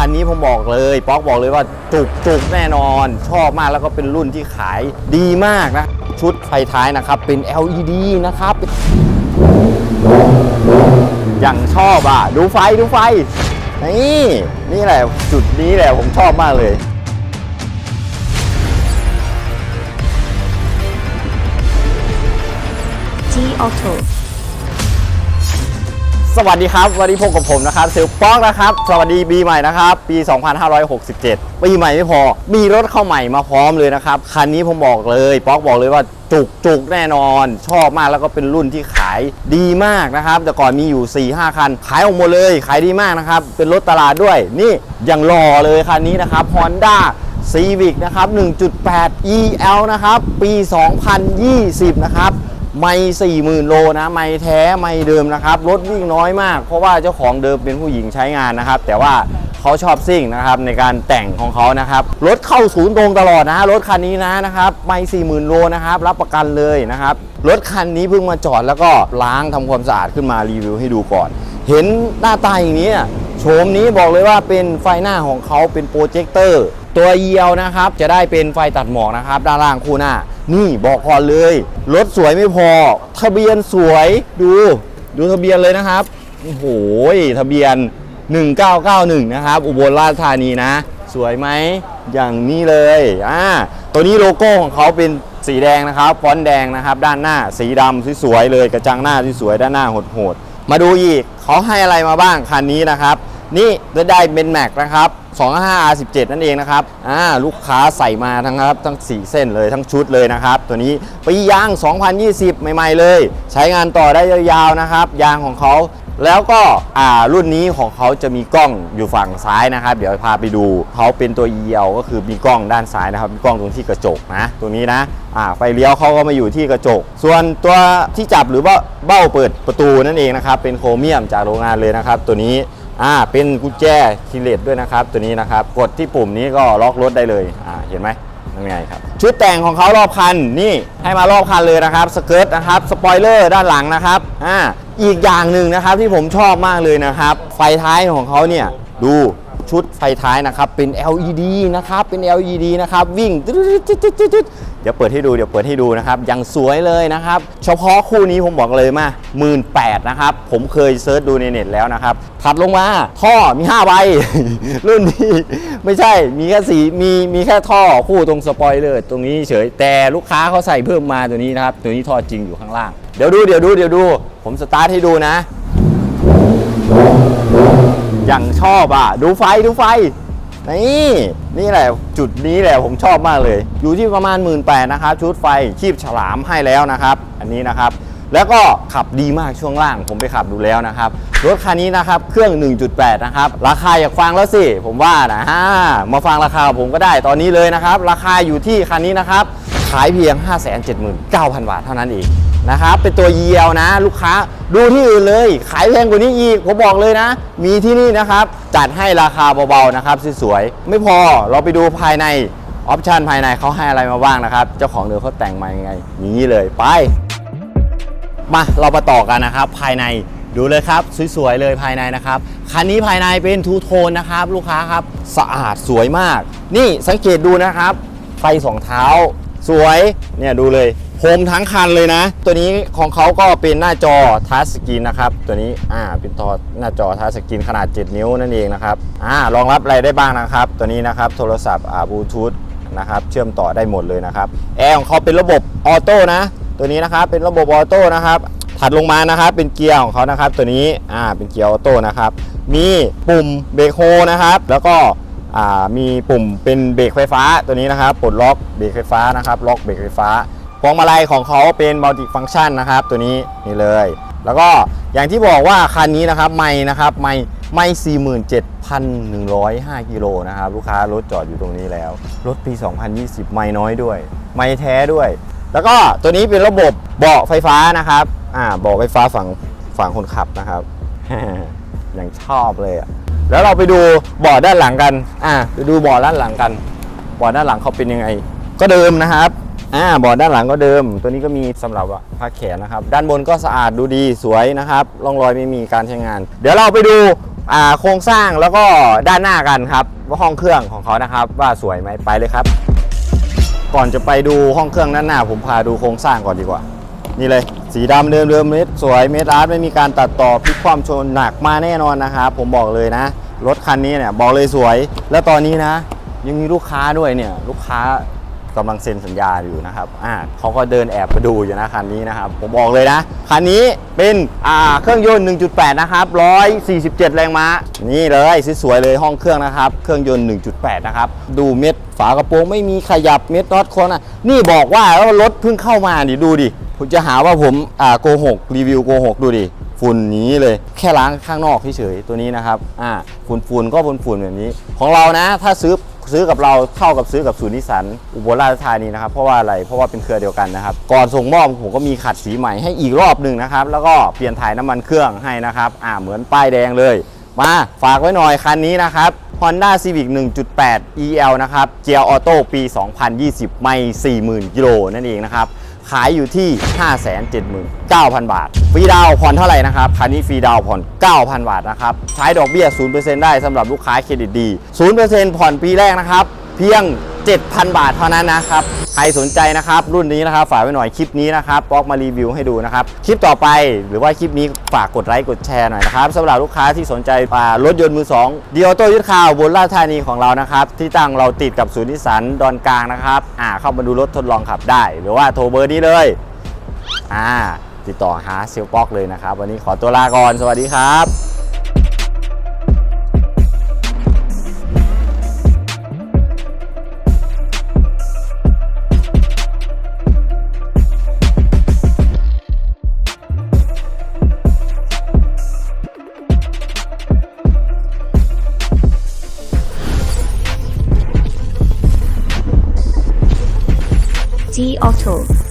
คันนี้ผมบอกเลยป๊อกบอกเลยว่าจุกจุกแน่นอน ชอบมากแล้วก็เป็นรุ่นที่ขายดีมากนะ ชุดไฟท้ายนะครับ เป็น LED นะครับ อย่างชอบอะ ดูไฟดูไฟ นี่ นี่แหละ จุดนี้แหละผมชอบมากเลย G Auto สวัสดีครับวันนี้พบกับผมนะครับเซลลป๊อกนะครับ สวัสดีปีใหม่นะครับ ปี 2567 ปีใหม่ไม่พอ มีรถเข้าใหม่มาพร้อมเลยนะครับ คันนี้ผมบอกเลยป๊อกบอกเลยว่าจุกจุกแน่นอน ชอบมากแล้วก็เป็นรุ่นที่ขายดีมากนะครับ แต่ก่อนมีอยู่ 4-5 คัน ขายออกหมดเลย ขายดีมากนะครับ เป็นรถตลาดด้วย นี่ยังรอเลยคันนี้นะครับ Honda Civic นะครับ 1.8 EL นะครับ ปี 2020 นะครับ ไม่สี่หมื่นโลนะ ไม่แท้ไม่เดิมนะครับ รถวิ่งน้อยมาก เพราะว่าเจ้าของเดิมเป็นผู้หญิงใช้งานนะครับ แต่ว่าเขาชอบซิ่งนะครับในการแต่งของเขานะครับ รถเข้าศูนย์ตรงตลอดนะ รถคันนี้นะนะครับ ไม่สี่หมื่นโลนะครับ รับประกันเลยนะครับ รถคันนี้เพิ่งมาจอดแล้วก็ล้างทำความสะอาดขึ้นมารีวิวให้ดูก่อน เห็นหน้าตาอย่างนี้โฉมนี้บอกเลยว่าเป็นไฟหน้าของเขาเป็นโปรเจคเตอร์ ตัวเยียวนะครับ จะได้เป็นไฟตัดหมอกนะครับ ด้านล่างคู่หน้า นี่บอกก่อนเลย รถสวยไม่พอ ทะเบียนสวยดู ดูทะเบียนเลยนะครับโอ้โหทะเบียน 1991 นะครับ อุบลราชธานีนะ สวยไหมอย่างนี้เลยอ่าตัวนี้โลโก้ของเขาเป็นสีแดงนะครับฟอนต์แดงนะครับ ด้านหน้าสีดำสวยๆเลยกระจังหน้าสวยๆด้านหน้าโหดๆมาดูอีกเขาให้อะไรมาบ้างคันนี้นะครับ นี่จะได้เป็นแม็กนะครับ 25R17 นั่นเองนะครับอ่าลูกค้าใส่มาทั้งครับทั้ง 4 เส้นเลยทั้งชุดเลยนะครับ ตัวนี้ปียาง 2020 ใหม่ๆเลย ใช้งานต่อได้ยาวๆนะครับ ยางของเขาแล้วก็อ่ารุ่นนี้ของเขาจะมีกล้องอยู่ฝั่งซ้ายนะครับ เดี๋ยวพาไปดูเขาเป็นตัวเยียวก็คือมีกล้องด้านซ้ายนะครับมีกล้องตรงที่กระจกนะตรงนี้นะอ่าไฟเลี้ยวเขาก็มาอยู่ที่กระจก ส่วนตัวที่จับหรือว่าเบ้าเปิดประตูนั่นเองนะครับเป็นโครเมียมจากโรงงานเลยนะครับ ตัวนี้ อ่าเป็นกุญแจคีเลตด้วยนะครับ ตัวนี้นะครับ กดที่ปุ่มนี้ก็ล็อกรถได้เลยอ่าเห็นไหมยังไงครับ ชุดแต่งของเขารอบคันนี่ให้มารอบคันเลยนะครับสเกิร์ตนะครับสปอยเลอร์ด้านหลังนะครับอ่าอีกอย่างหนึ่งนะครับที่ผมชอบมากเลยนะครับ ไฟท้ายของเขาเนี่ยดู ชุดไฟท้ายนะครับ เป็น LED นะครับ เป็น LED นะครับ วิ่งเดี๋ยวเปิดให้ดู เดี๋ยวเปิดให้ดูนะครับย่างสวยเลยนะครับ เฉพาะคู่นี้ผมบอกเลยมาหมื่นแนะครับ ผมเคยเซิร์ชดูในเน็ตแล้วนะครับ ถัดลงมา ท่อมี5ใบ รุ่นนี้ไม่ใช่ มีแค่สีมีมีแค่ท่อคู่ตรงสปอยเลอร์ตรงนี้เฉย แต่ลูกค้าเขาใส่เพิ่มมาตัวนี้นะครับ ตัวนี้ท่อจริงอยู่ข้างล่าง เดี๋ยวดู เดี๋ยวดู เดี๋ยวดู ผมสตาร์ทให้ดูนะ อย่างชอบอะ ดูไฟดูไฟ นี่ นี่แหละจุดนี้แหละผมชอบมากเลย อยู่ที่ประมาณ 1 8ื่นนะครับ ชุดไฟคีบฉลามให้แล้วนะครับ อันนี้นะครับ แล้วก็ขับดีมากช่วงล่าง ผมไปขับดูแล้วนะครับ รถคันนี้นะครับเครื่อง 1.8 นะครับ ราคาอยากฟังแล้วสิ ผมว่านะฮะมาฟังราคาผมก็ได้ตอนนี้เลยนะครับ ราคาอยู่ที่คันนี้นะครับขายเพียง 579,000 บาทเท่านั้นเอง นะครับ เป็นตัวเยียวนะ ลูกค้าดูที่อื่นเลย ขายแพงกว่านี้อีกผมบอกเลยนะ มีที่นี่นะครับ จัดให้ราคาเบาๆนะครับสวยๆไม่พอเราไปดูภายในออปชันภายในเขาให้อะไรมาบ้างนะครับ เจ้าของเดิมเขาแต่งมายังไงอย่างนี้เลยไป มาเรามาต่อกันนะครับ ภายในดูเลยครับ สวยๆเลยภายในนะครับ คันนี้ภายในเป็นทูโทนนะครับ ลูกค้าครับสะอาดสวยมาก นี่สังเกตดูนะครับ ไฟสองเท้า สวยเนี่ยดูเลย โฮมทั้งคันเลยนะ ตัวนี้ของเขาก็เป็นหน้าจอทัชสกรีนนะครับ ตัวนี้อ่าเป็นตอหน้าจอทัชสกรีนขนาด 7 นิ้วนั่นเองนะครับอ่ารองรับอะไรได้บ้างนะครับ ตัวนี้นะครับโทรศัพท์อ่าบลูทูธนะครับเชื่อมต่อได้หมดเลยนะครับแอร์ของเขาเป็นระบบออโต้นะ ตัวนี้นะครับเป็นระบบออโต้นะครับถัดลงมานะครับเป็นเกียร์ของเขานะครับ ตัวนี้อ่าเป็นเกียร์ออโต้นะครับมีปุ่มเบรกโฮนะครับ แล้วก็อ่ามีปุ่มเป็นเบรกไฟฟ้าตัวนี้นะครับปลดล็อกเบรกไฟฟ้านะครับ ล็อกเบรกไฟฟ้า พวงมาลัยของเขาเป็นมัลติฟัง c t ชันนะครับ ตัวนี้นี่เลย แล้วก็อย่างที่บอกว่าคันนี้นะครับไม่นะครับไม่ไม่47,105กิโลนะครับลูกค้ารถจอดอยู่ตรงนี้แล้ว รถปี 2020 ไม่น้อยด้วย ไม่แท้ด้วย แล้วก็ตัวนี้เป็นระบบเบาะไฟฟ้านะครับอ่าเบาะไฟฟ้าฝั่งฝั่งคนขับนะครับอย่างชอบเลยอะแล้วเราไปดูเบาะด้านหลังกันอ่าไปดูเบาะด้านหลังกันเบาะด้านหลังเขาเป็นยังไง ก็เดิมนะครับ อ่าเบาะด้านหลังก็เดิม ตัวนี้ก็มีสำหรับผ้าแขนนะครับ ด้านบนก็สะอาดดูดีสวยนะครับร่องรอยไม่มีการใช้งาน เดี๋ยวเราไปดูอ่าโครงสร้างแล้วก็ด้านหน้ากันครับว่าห้องเครื่องของเขานะครับ ว่าสวยไหมไปเลยครับ ก่อนจะไปดูห้องเครื่องด้านหน้า ผมพาดูโครงสร้างก่อนดีกว่า นี่เลยสีดำเดิมเดิมเม็ดสวยเม็ดอาร์ตไม่มีการตัดต่อพลิกความชนหนักมาแน่นอนนะครับผมบอกเลยนะรถคันนี้เนี่ยบอกเลยสวย แล้วตอนนี้นะ ยังมีลูกค้าด้วยเนี่ยลูกค้า กำลังเซ็นสัญญาอยู่นะครับอ่าเขาก็เดินแอบไปดูอยู่นะคันนี้นะครับ ผมบอกเลยนะคันนี้เป็นอ่าเครื่องยนต์ 1.8 นะครับ 147 แรงม้า นี่เลยสวยๆเลยห้องเครื่องนะครับ เครื่องยนต์ 1.8 นะครับ ดูเม็ดฝากระโปรงไม่มีขยับเม็ดน็อตโคนอะนี่บอกว่าแล้วรถเพิ่งเข้ามาดิดูดิผมจะหาว่าผมอ่าโกหกรีวิวโกหกดูดิฝุ่นนี้เลยแค่ล้างข้างนอกเฉยๆตัวนี้นะครับอ่าฝุ่นฝุ่นๆก็ฝุ่นฝุ่นๆแบบนี้ ของเรานะถ้าซื้อ ซื้อกับเราเท่ากับซื้อกับศูนย์นิสันอุบลราชธานีนะครับเพราะว่าอะไรเพราะว่าเป็นเครือเดียวกันนะครับก่อนส่งมอบผมก็มีขัดสีใหม่ให้อีกรอบหนึ่งนะครับแล้วก็เปลี่ยนถ่ายน้ำมันเครื่องให้นะครับอ่าเหมือนป้ายแดงเลย มาฝากไว้หน่อยคันนี้นะครับ Honda Civic 1.8 EL นะครับเกียร์ออโต้ปี 2020 ไม่ 40,000 กิโลนั่นเองนะครับ ขายอยู่ที่ 579,000 บาท ฟรีดาวน์ผ่อนเท่าไหร่นะครับ คันนี้ฟรีดาวน์ผ่อน 9,000 บาทนะครับ ใช้ดอกเบี้ย 0%ได้สำหรับลูกค้าเครดิตดี 0%ผ่อนปีแรกนะครับ เพียง 7,000 บาทเท่านั้นนะครับ ใครสนใจนะครับ รุ่นนี้นะครับ ฝากไว้หน่อยคลิปนี้นะครับป๊อกมารีวิวให้ดูนะครับ คลิปต่อไปหรือว่าคลิปนี้ฝากกดไลค์กดแชร์หน่อยนะครับสำหรับลูกค้าที่สนใจอ่ารถยนต์มือ2ดีออโต้ยึดข่าวบนราชธานีของเรานะครับ ที่ตั้งเราติดกับศูนย์นิสสันดอนกลางนะครับอ่าเข้ามาดูรถทดลองขับได้ หรือว่าโทรเบอร์นี้เลยอ่าติดต่อหาเซลป๊อกเลยนะครับ วันนี้ขอตัวลาก่อนสวัสดีครับ D Otto